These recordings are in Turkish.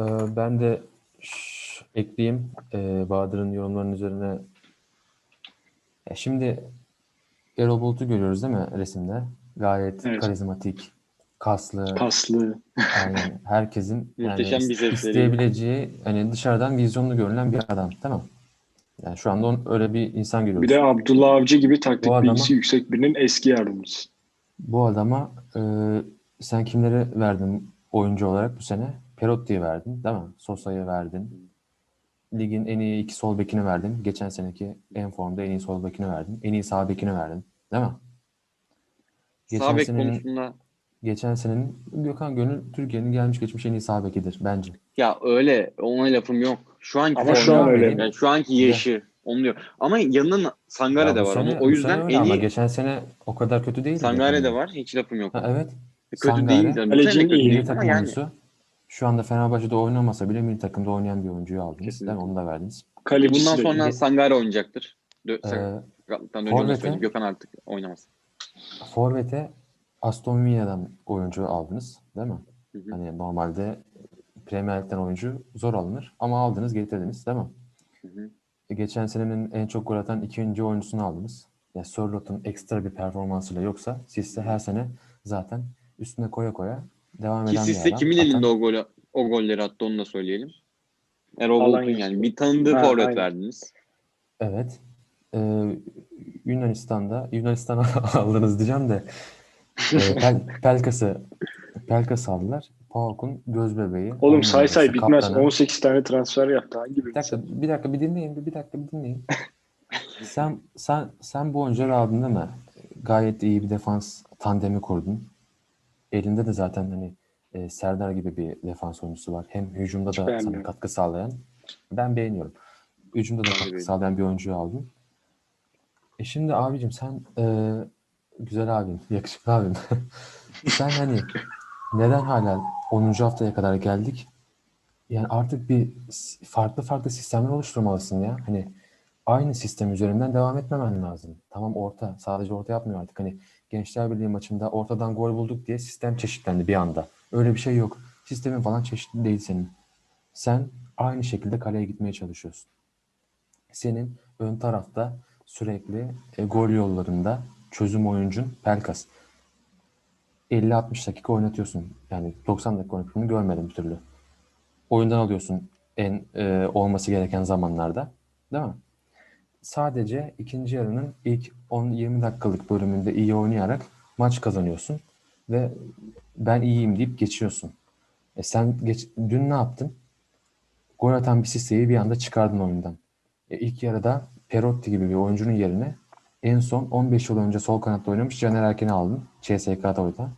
Ee, ben de ekleyeyim ee, Bahadır'ın yorumlarının üzerine. Ya şimdi Erol Bulut'u görüyoruz değil mi resimde? Gayet Evet. karizmatik, kaslı, Paslı. aynen herkesin yani isteyebileceği hani dışarıdan vizyonlu görünen bir adam tamam. Yani şu anda on- öyle bir insan görüyoruz. Bir de Abdullah Avcı gibi taktik Bu adama- bilgisi yüksek birinin eski yardımcısı. Bu adama e, sen kimleri verdin oyuncu olarak bu sene? Perotti'yi verdin değil mi? Sosa'yı verdin. Ligin en iyi iki sol bekini verdin. Geçen seneki en formda en iyi sol bekini verdin. En iyi sağ bekini verdin. Değil mi? Geçen Sağ bek senenin, konusunda geçen senenin Gökhan Gönül Türkiye'nin gelmiş geçmiş en iyi sağ bekidir bence. ya öyle ona lafım yok. Şu anki Ama şu an öyle. yani şu anki yaşı onu diyor. Ama yanında Sangare Ya de var. sene- Ama o yüzden en ama iyi geçen sene o kadar kötü değildi. Sangare de var. Hiç lafım yok. Ha, evet. Kötü Sangare, değil. Kalecinin iyi. değil ama takım yani. oyuncusu. Şu anda Fenerbahçe'de oynamasa bile milli takımda oynayan bir oyuncuyu aldınız. Kesinlikle. Değil mi? Onu da verdiniz. Kalecisi Bundan de sonra. Sangare oynayacaktır. Dö Ee, Forvet'e-. Gökhan artık oynamaz. Forvet'e Aston Villa'dan oyuncu aldınız değil mi? Hı hı. Hani normalde Premier Lig'den oyuncu zor alınır ama aldınız getirdiniz değil mi? Hı hı. E, Geçen senenin en çok gol atan ikinci oyuncusunu aldınız. Ya Sörlot'un ekstra bir performansıyla yoksa Sisse her sene zaten üstüne koya koya devam Ki eden bir sizde adam. kimin elinde o golü o golleri attı onu da söyleyelim. Erol Bulut'un yani bir tanıdığı Ha, forvet aynen. verdiniz. Evet. Ee, Yunanistan'da Yunanistan'a aldınız diyeceğim de e, Pel, Pelkas'ı Pelkas aldılar. PAOK'un göz bebeği. Oğlum say say numarası, bitmez. kaptanı. 18 tane transfer yaptı. Hangi Bir dakika, bir dakika bir dinleyin, bir, bir dakika bir dinleyin. sen sen sen bu oyuncuları aldın değil mi? Gayet iyi bir defans tandemi kurdun. Elinde de zaten hani e, Serdar gibi bir defans oyuncusu var. Hem hücumda da sana katkı sağlayan. Ben beğeniyorum. Hücumda da katkı sağlayan bir oyuncuyu aldın. E şimdi abicim sen e, güzel abim, yakışıklı abim. sen hani neden hala 10. haftaya kadar geldik? Yani artık bir farklı farklı sistemler oluşturmalısın ya. Hani aynı sistem üzerinden devam etmemen lazım. Tamam orta, sadece orta yapmıyor artık. Hani Gençler Birliği maçında ortadan gol bulduk diye sistem çeşitlendi bir anda. Öyle bir şey yok. Sistemin falan çeşitli değil senin. Sen aynı şekilde kaleye gitmeye çalışıyorsun. Senin ön tarafta sürekli e, gol yollarında çözüm oyuncun Pelkas. 50-60 dakika oynatıyorsun. Yani 90 dakika oynattığını görmedim bir türlü oyundan alıyorsun en e, olması gereken zamanlarda. Değil mi? Sadece ikinci yarının ilk 10-20 dakikalık bölümünde iyi oynayarak maç kazanıyorsun ve ben iyiyim deyip geçiyorsun. E sen geç, dün ne yaptın? Gol atan bir Sisse'yi bir anda çıkardın oyundan. E ilk yarıda Perotti gibi bir oyuncunun yerine en son 15 yıl önce sol kanatta oynamış Caner Erken'i aldın. CSK'da oynadı.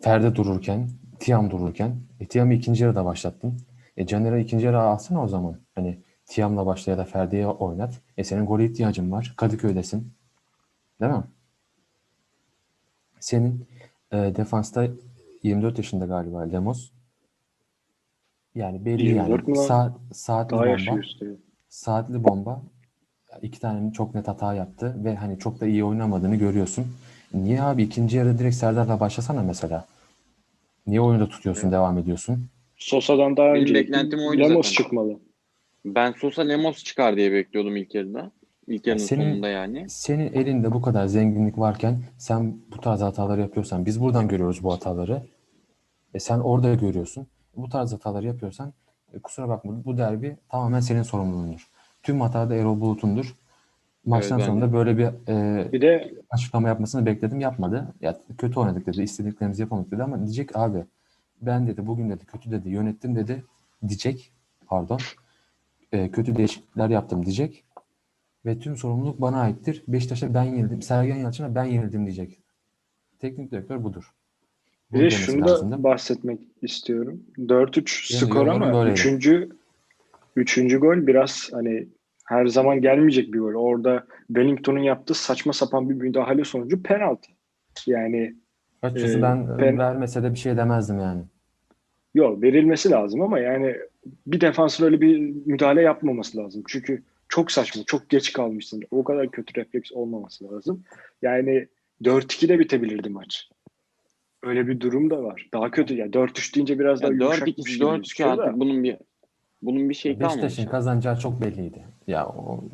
Ferdi dururken, Tiam dururken, e, Tiam'ı ikinci yarıda başlattın. E Caner'i ikinci yarıda alsana o zaman. Hani Tiam'la başla ya da Ferdi'ye oynat. E senin gole ihtiyacın var. Kadıköy'desin. Değil mi? Senin e, defansta 24 yaşında galiba Lemos. Yani belli 24 yani. Saat, saatli Daha bomba. Saatli bomba. iki tane çok net hata yaptı ve hani çok da iyi oynamadığını görüyorsun. Niye abi ikinci yarı direkt Serdar'la başlasana mesela? Niye oyunda tutuyorsun, devam ediyorsun? Sosa'dan daha Benim önce beklentim oydu Lemos zaten. çıkmalı. Ben Sosa Lemos çıkar diye bekliyordum ilk yarıda. İlk yarının senin- sonunda yani. Senin elinde bu kadar zenginlik varken sen bu tarz hataları yapıyorsan, biz buradan görüyoruz bu hataları. E sen orada görüyorsun. Bu tarz hataları yapıyorsan e, kusura bakma bu derbi tamamen senin sorumluluğundur. Tüm hata da Erol Bulut'undur. Maçtan Evet, sonra da böyle bir e, Bir de açıklama yapmasını bekledim. Yapmadı. Ya kötü oynadık dedi. istediklerimizi yapamadık dedi ama diyecek abi ben dedi bugün dedi kötü dedi yönettim dedi diyecek. Pardon. E, kötü değişiklikler yaptım diyecek. Ve tüm sorumluluk bana aittir. Beşiktaş'a ben yenildim. Sergen Yalçın'a ben yenildim diyecek. Teknik direktör budur. bir de şunu lazım, da bahsetmek istiyorum. 4-3 Benim de skor ama böyleydi. üçüncü, üçüncü gol biraz hani her zaman gelmeyecek bir gol. Orada Wellington'un yaptığı saçma sapan bir müdahale sonucu penaltı. Yani Açıkçası e, ben ben- vermese de bir şey demezdim yani. yok verilmesi lazım ama yani bir defansın öyle bir müdahale yapmaması lazım. Çünkü çok saçma, çok geç kalmışsın. O kadar kötü refleks olmaması lazım. Yani 4-2'de bitebilirdi maç. Öyle bir durum da var. Daha kötü ya. 4-3 deyince biraz daha Ya yumuşakmış 4-2 gibi 4-2 gözüküyor da. artık bunun bir bunun bir şey kalmamış. Beşiktaş'ın kazanacağı çok belliydi. Ya o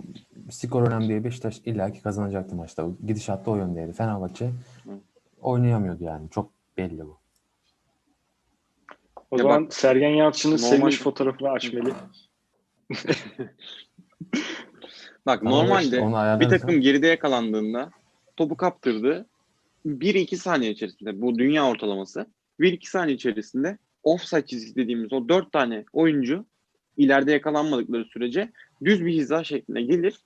skor önemli değil. Beşiktaş illaki kazanacaktı maçta. O Gidişat da o yöndeydi. Fenerbahçe oynayamıyordu yani. Çok belli bu. O Ya zaman bak, Sergen Yalçın'ın normal- sevinç fotoğrafını açmalı. Bak normalde bir takım geride yakalandığında topu kaptırdı. 1-2 saniye içerisinde bu dünya ortalaması 1-2 saniye içerisinde offside çizgisi dediğimiz o 4 tane oyuncu ileride yakalanmadıkları sürece düz bir hiza şeklinde gelir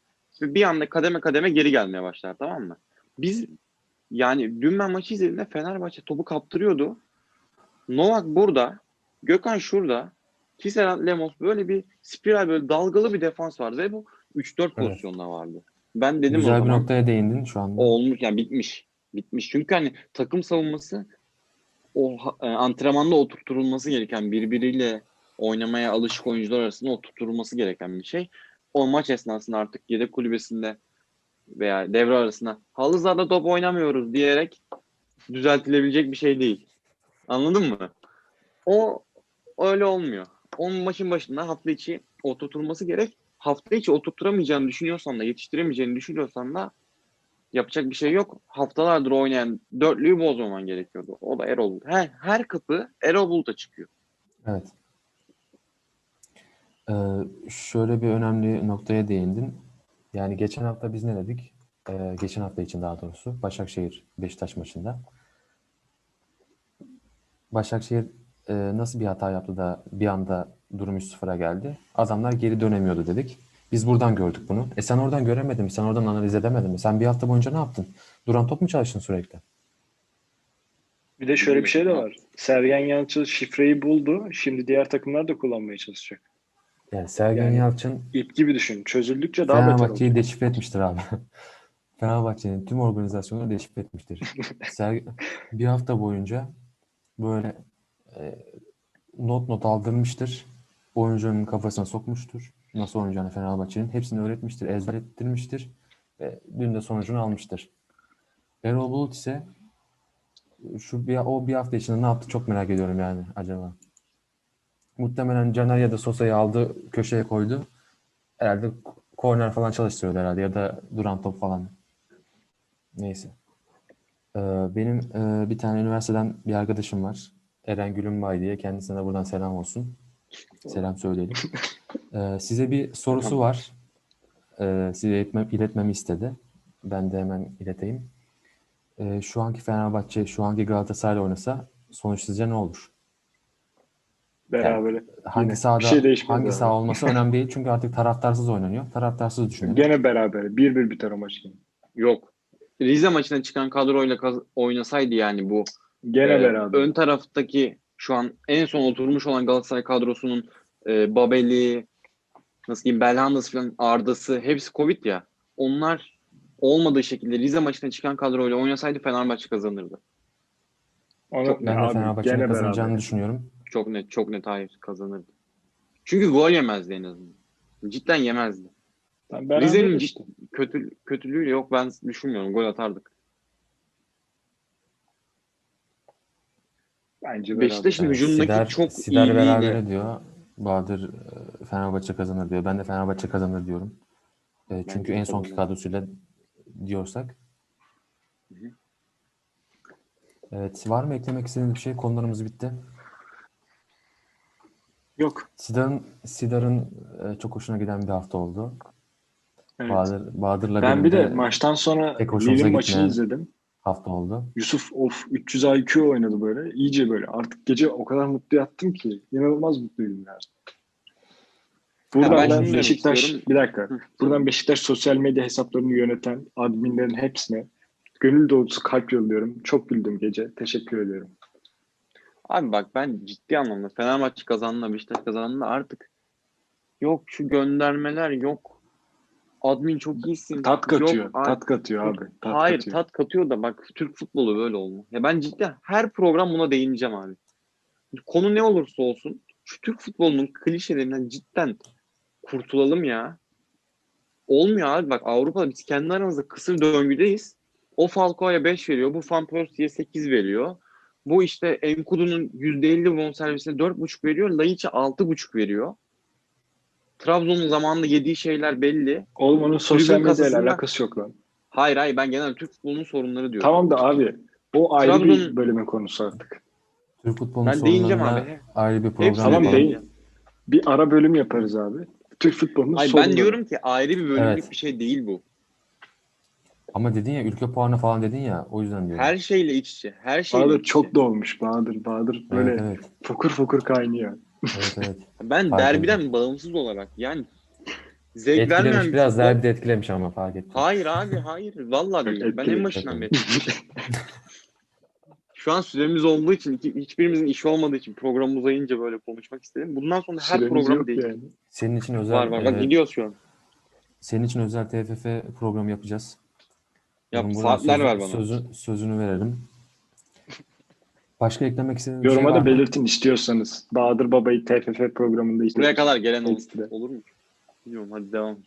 ve bir anda kademe kademe geri gelmeye başlar tamam mı? Biz yani dün ben maçı izlediğimde Fenerbahçe topu kaptırıyordu. Novak burada, Gökhan şurada, Kiseren Lemos böyle bir spiral böyle dalgalı bir defans vardı ve bu 3-4 Evet. pozisyonda vardı. Ben dedim o Güzel bir zaman noktaya değindin şu anda. o olmuş yani bitmiş. Bitmiş. Çünkü hani takım savunması o e, antrenmanda oturtulması gereken birbiriyle oynamaya alışık oyuncular arasında oturtulması gereken bir şey. O maç esnasında artık yedek kulübesinde veya devre arasında halı sahada top oynamıyoruz diyerek düzeltilebilecek bir şey değil. Anladın mı? O öyle olmuyor. Onun maçın başında hafta içi oturtulması gerek. Hafta içi oturtturamayacağını düşünüyorsan da yetiştiremeyeceğini düşünüyorsan da yapacak bir şey yok. Haftalardır oynayan dörtlüyü bozmaman gerekiyordu. O da Erol Bulut. Her, her kapı Erol Bulut'a çıkıyor. Evet. Ee, şöyle bir önemli noktaya değindin. Yani geçen hafta biz ne dedik? Ee, geçen hafta için daha doğrusu. Başakşehir Beşiktaş maçında. Başakşehir e, nasıl bir hata yaptı da bir anda durum 3-0'a geldi? Adamlar geri dönemiyordu dedik. Biz buradan gördük bunu. E sen oradan göremedin mi? Sen oradan analiz edemedin mi? Sen bir hafta boyunca ne yaptın? Duran top mu çalıştın sürekli? Bir de şöyle bir şey de var. Sergen Yalçın şifreyi buldu. Şimdi diğer takımlar da kullanmaya çalışacak. Yani Sergen Yani- Yalçın İp gibi düşün. Çözüldükçe daha beter. Fenerbahçe'yi deşifre etmiştir abi. Fenerbahçe'nin tüm organizasyonunu deşifre etmiştir. Ser- bir hafta boyunca böyle not not aldırmıştır. Oyuncunun kafasına sokmuştur. Nasıl oynayacağını Fenerbahçe'nin hepsini öğretmiştir, ezber ettirmiştir. Ve dün de sonucunu almıştır. Erol Bulut ise şu bir, o bir hafta içinde ne yaptı çok merak ediyorum yani acaba. Muhtemelen Caner ya da Sosa'yı aldı köşeye koydu. Herhalde korner falan çalıştırıyordu herhalde ya da duran top falan. Neyse. Ee, benim e, bir tane üniversiteden bir arkadaşım var. Eren Gülünbay diye. Kendisine de buradan selam olsun. Selam söyleyelim. Ee, size bir sorusu var. Ee, size iletmem, iletmemi istedi. Ben de hemen ileteyim. Ee, şu anki Fenerbahçe, şu anki Galatasaray oynasa sonuç sizce ne olur? Berabere. Hangi Yine sahada bir şey hangi saha olması önemli değil. Çünkü artık taraftarsız oynanıyor. Taraftarsız düşünelim. Gene berabere. 1-1 biter o maç yine. Yok. Rize maçına çıkan kadroyla oynasaydı yani bu Gene e, beraber. ön taraftaki şu an en son oturmuş olan Galatasaray kadrosunun e, Babeli, nasıl diyeyim Belhanda'sı falan Arda'sı hepsi Covid ya. Onlar olmadığı şekilde Rize maçına çıkan kadroyla oynasaydı Fenerbahçe kazanırdı. Onu, Ben de Fenerbahçe'nin kazanacağını beraber. düşünüyorum. Çok net, çok net hayır kazanırdı. Çünkü gol yemezdi en azından. Cidden yemezdi. Rize'nin işte. kötü kötülüğüyle yok ben düşünmüyorum. Gol atardık. Bence beraber. Beşiktaş'ın Yani hücumdaki Sidar, çok Sidar iyiliğiyle- berabere diyor. Bahadır e, Fenerbahçe kazanır diyor. Ben de Fenerbahçe kazanır diyorum. E, çünkü en sonki kadrosuyla diyorsak. Hı hı. Evet. Var mı eklemek istediğiniz bir şey? Konularımız bitti. Yok. Sidar'ın Sidar'ın e, çok hoşuna giden bir hafta oldu. Evet. Bahadır, Bahadır'la Ben bir de de maçtan sonra Lille maçını izledim. Hafta oldu. Yusuf of 300 IQ oynadı böyle. İyice böyle. Artık gece o kadar mutlu yattım ki. İnanılmaz mutluydum yani. Buradan ben ben, Beşiktaş istiyorum. bir dakika. Buradan Beşiktaş sosyal medya hesaplarını yöneten adminlerin hepsine gönül dolusu kalp yolluyorum. Çok güldüm gece. Teşekkür ediyorum. Abi bak ben ciddi anlamda Fenerbahçe kazandığında Beşiktaş kazandığında artık yok şu göndermeler yok admin çok iyisin. Tat katıyor. Yok, tat katıyor abi. Tat Hayır katıyor. tat katıyor da bak Türk futbolu böyle oldu. Ya ben ciddi her program buna değineceğim abi. Konu ne olursa olsun şu Türk futbolunun klişelerinden cidden kurtulalım ya. Olmuyor abi bak Avrupa'da biz kendi aramızda kısır döngüdeyiz. O Falcao'ya 5 veriyor, bu Van Persie'ye 8 veriyor. Bu işte Enkudu'nun %50 bonservisine 4,5 veriyor. Laiç'e 6,5 veriyor. Trabzon'un zamanında yediği şeyler belli. Oğlum onun sosyal medyayla kasasında- alakası yok lan. Hayır hayır ben genel Türk futbolunun sorunları diyorum. Tamam da abi o ayrı bir Trabzon'un- bölümün konusu artık. Türk futbolunun Ben değineceğim sorunlarına abi. ayrı bir program Hepsine Tamam, değil. Bir ara bölüm yaparız abi. Türk futbolunun Hayır sorunları. ben diyorum ki ayrı bir bölümlük Evet. bir şey değil bu. Ama dedin ya ülke puanı falan dedin ya o yüzden diyorum. Her şeyle iç içe. Her şeyle Bahadır iç içe. çok dolmuş Bahadır. Bahadır böyle Evet evet. fokur fokur kaynıyor. Evet, evet. Ben Fark derbiden bağımsız olarak yani zevk vermeyen Etkilemiş bir biraz futbol- derbide etkilemiş ama fark ettim. Hayır abi hayır. Vallahi değil. Ben en başından beri. Şu an süremiz olduğu için iki- hiçbirimizin işi olmadığı için program uzayınca böyle konuşmak istedim. Bundan sonra her Süremiz program değil. yani. Senin için özel Var var. Bak e, gidiyoruz şu an. senin için özel TFF programı yapacağız. Yap saatler sözü- ver bana. Sözü, sözünü verelim. Başka eklemek istediğin bir Yoruma şey var da mı? belirtin istiyorsanız. Bahadır Baba'yı TFF programında Buraya istiyorsanız. kadar gelen ol- olur mu? Bilmiyorum hadi devam.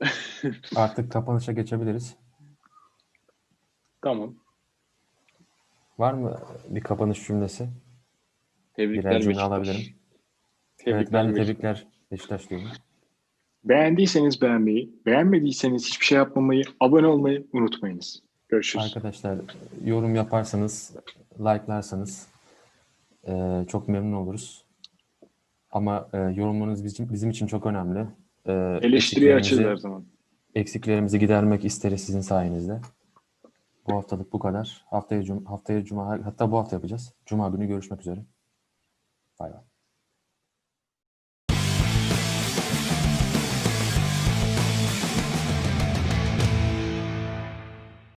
Artık kapanışa geçebiliriz. Tamam. Var mı bir kapanış cümlesi? Tebrikler Birer cümle Beşiktaş. alabilirim. evet Tebrikler ben de Beşiktaş. tebrikler Beşiktaş diyorum. Beğendiyseniz beğenmeyi, beğenmediyseniz hiçbir şey yapmamayı, abone olmayı unutmayınız. Görüşürüz. Arkadaşlar yorum yaparsanız, like'larsanız e, çok memnun oluruz. Ama e, yorumlarınız bizim, bizim için çok önemli. E, Eleştiriye açığız her zaman. eksiklerimizi gidermek isteriz sizin sayenizde. Bu haftalık bu kadar. Haftaya cum haftaya cuma hatta bu hafta yapacağız. Cuma günü görüşmek üzere. Bay bay.